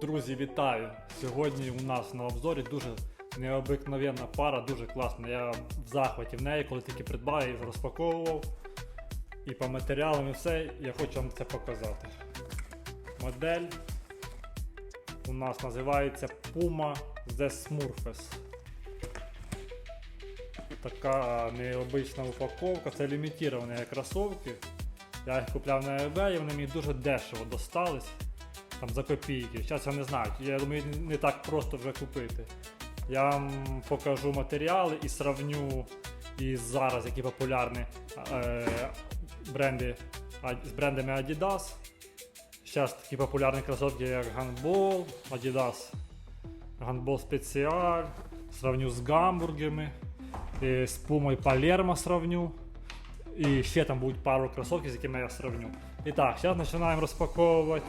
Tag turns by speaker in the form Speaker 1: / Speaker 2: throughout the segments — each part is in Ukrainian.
Speaker 1: Друзі, вітаю! Сьогодні у нас на обзорі дуже необикновенна пара, дуже класна. Я в захваті в неї, коли тільки придбав, я її розпаковував. І по матеріалам і все, я хочу вам це показати. Модель у нас називається Puma The Smurfes. Така необична упаковка, це лімітовані кросовки. Я їх купляв на eBay, і вони мені дуже дешево достались. Там за копійки. Зараз я не знаю. Я думаю, не так просто вже купити. Я вам покажу матеріали і сравню і зараз, які популярні е, бренди з брендами Adidas. Зараз такі популярні кросовки, як Handball, Adidas Handball Special. Сравню з гамбургами, з Puma і сравню. І ще там будуть пару кросовків, з якими я сравню. І так, зараз починаємо розпаковувати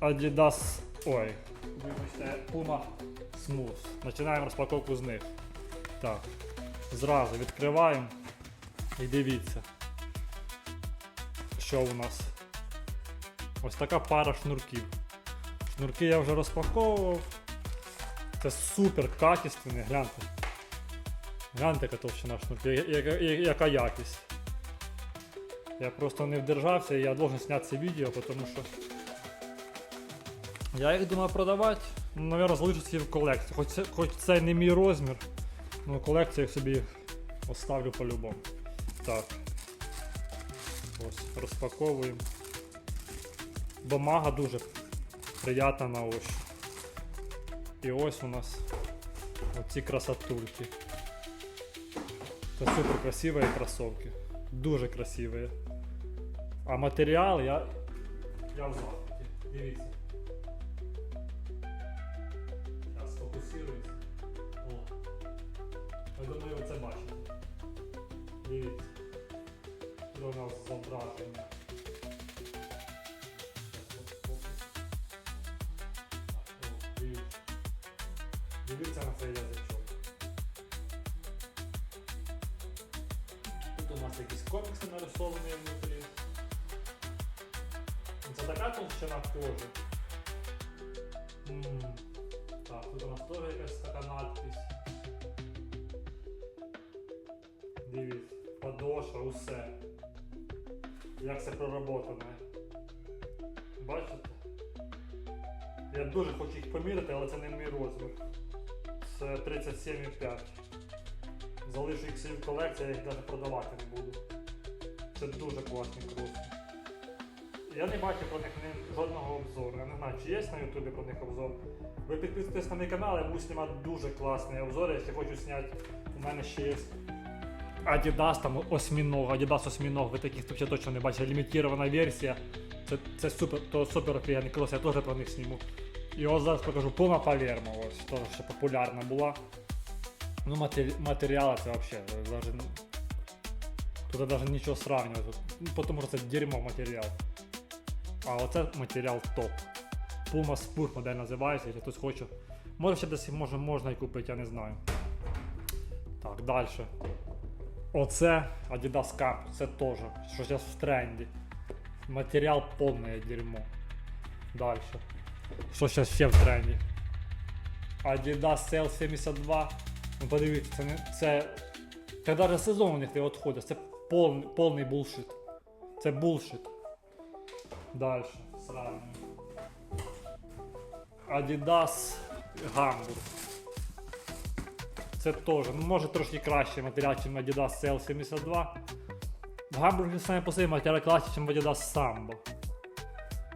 Speaker 1: Adidas. Ой, вибачте, Puma Smooth. Починаємо розпаковку з них. Так. Зразу відкриваємо і дивіться. Що у нас? Ось така пара шнурків. Шнурки я вже розпаковував. Це супер качественні, гляньте. Гляньте, яка товщина шнурків, яка, якість. Я просто не вдержався і я должен зняти це відео, тому що я їх думав продавати, ну, наверное, залишу собі в колекцію. Хоч це, хоч це не мій розмір, але колекцію я собі оставлю по-любому. Так. Ось, розпаковуємо. Бумага дуже приятна на ощупь. І ось у нас оці красотульки. Це супер красиві кросовки. Дуже красиві. А матеріал я. Я в захваті. Дивіться. Зараз сфокусуюсь. О. Я думаю, ви це бачите. Дивіться. Тут у нас зображення. Дивіться на цей язичок. Тут якісь комікси нарисовані внутрі. Це така толщина кожи. Так, тут у нас теж якась така надпись. Дивіться, подошва, усе. Як це проработане. Бачите? Я дуже хочу їх поміряти, але це не мій розмір. Це 37,5. Залишу їх собі в колекції, я їх навіть продавати не буду. Це дуже класні кроси. Я не бачив про них жодного обзору. Я не знаю, чи є на ютубі про них обзор. Ви підписуйтесь на мій канал, я буду знімати дуже класні обзори. Якщо хочу зняти, у мене ще є Adidas там осьміног, Adidas осьміног, ви таких взагалі точно не бачили. Лімітована версія. Це, це супер, то супер офігенний крос, я теж про них зніму. І ось зараз покажу Puma Palermo, ось теж ще популярна була. Ну, матері... матеріали це взагалі. Даже... Тут навіть нічого сравнювати. Ну, тому що це дерьмо матеріал. А оце матеріал топ. Puma Spur модель називається, якщо хтось хоче. Може ще десь може, можна і купити, я не знаю. Так, далі. Оце Adidas Cup, це теж, що зараз в тренді. Матеріал повне дерьмо. Далі. Що зараз ще в тренді? Adidas Cell 72. Ну подивіться, це не. Це. Це навіть сезон у них не відходить, це повний, повний булшит. Це булшит. Далі. Сравнюємо. Adidas Hamburg. Це теж, ну може трошки краще матеріал, ніж Adidas CL 72. В Гамбургі саме по собі матеріал краще, ніж Adidas Sambo.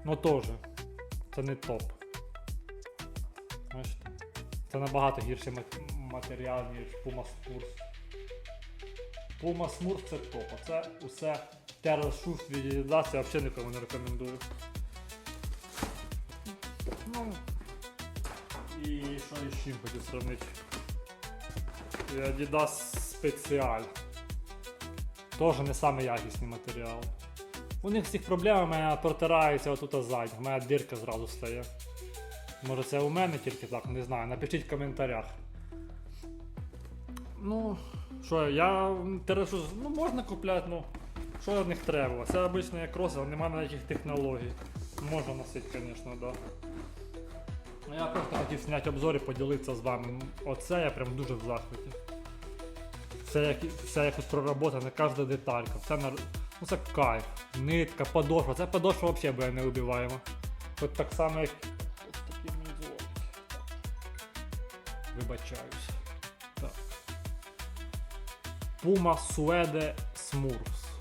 Speaker 1: Ну теж. Це не топ. Бачите? Це набагато гірший мат- матеріал, ніж Puma Spurs. Puma Smurf це топ. Це усе Shoes від Adidas я взагалі нікому не рекомендую. Ну, і що ще хочу сравнити? І Adidas Special. Теж не самий якісний матеріал. У них всіх проблем у мене протирається отут ззаді, у мене дирка зразу стає. Може це у мене тільки так, не знаю. Напишіть в коментарях. Ну, Що, я терешу, ну можна купляти, ну. Що від них треба? Це обичні кроси, немає ніяких технологій. Можна носити, звісно, да. Ну я просто хотів зняти обзор і поділитися з вами. Оце я прям дуже в захваті. Все, як, все якось проработане, кожна деталька. Все на, ну це кайф. Нитка, подошва. Це подошва взагалі буде не убиваємо. От так само, як. Вибачаюсь. Puma Suede Smurfs.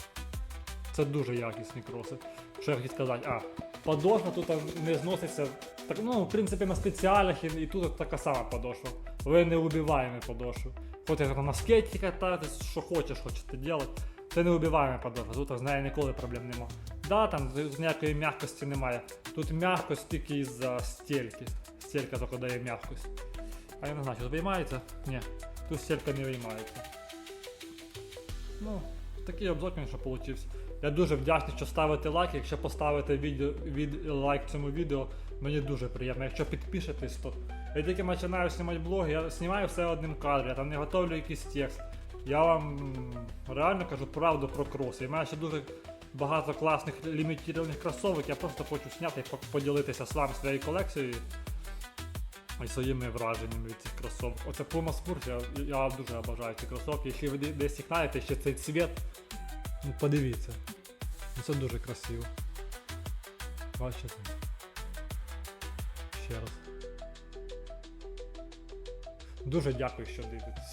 Speaker 1: Це дуже якісні кроси. Що я хотів сказати? А, подошва тут не зноситься. Так, ну, в принципі, на спеціалях і, і тут така сама подошва. Ви не убиваємо подошву. Хочете на скейті кататись, що хочеш, хочете робити. Це не убиваємо подошва, тут з нею ніколи проблем нема. Да, там ніякої м'якості немає. Тут м'якость тільки із-за стельки. Стелька тільки дає м'якость. А я не знаю, чи виймається? Ні, тут стелька не виймається. Ну, такий обзор, звісно, получився. Я дуже вдячний, що ставите лайк. Якщо поставите відео, від, лайк цьому відео, мені дуже приємно. Якщо підпишетесь, то я тільки починаю знімати блоги, я знімаю все одним кадром, я там не готовлю якийсь текст. Я вам реально кажу правду про кроси. В мене ще дуже багато класних лімітованих кросовок. Я просто хочу зняти і по- поділитися з вами своєю колекцією своїми враженнями від цих кросовок. Оце Puma Sport, я, я дуже обожаю ці кросовки. Якщо ви де- десь їх знаєте, ще цей цвіт, ну подивіться. Ну, Це дуже красиво. Бачите? Ще раз. Дуже дякую, що дивитесь.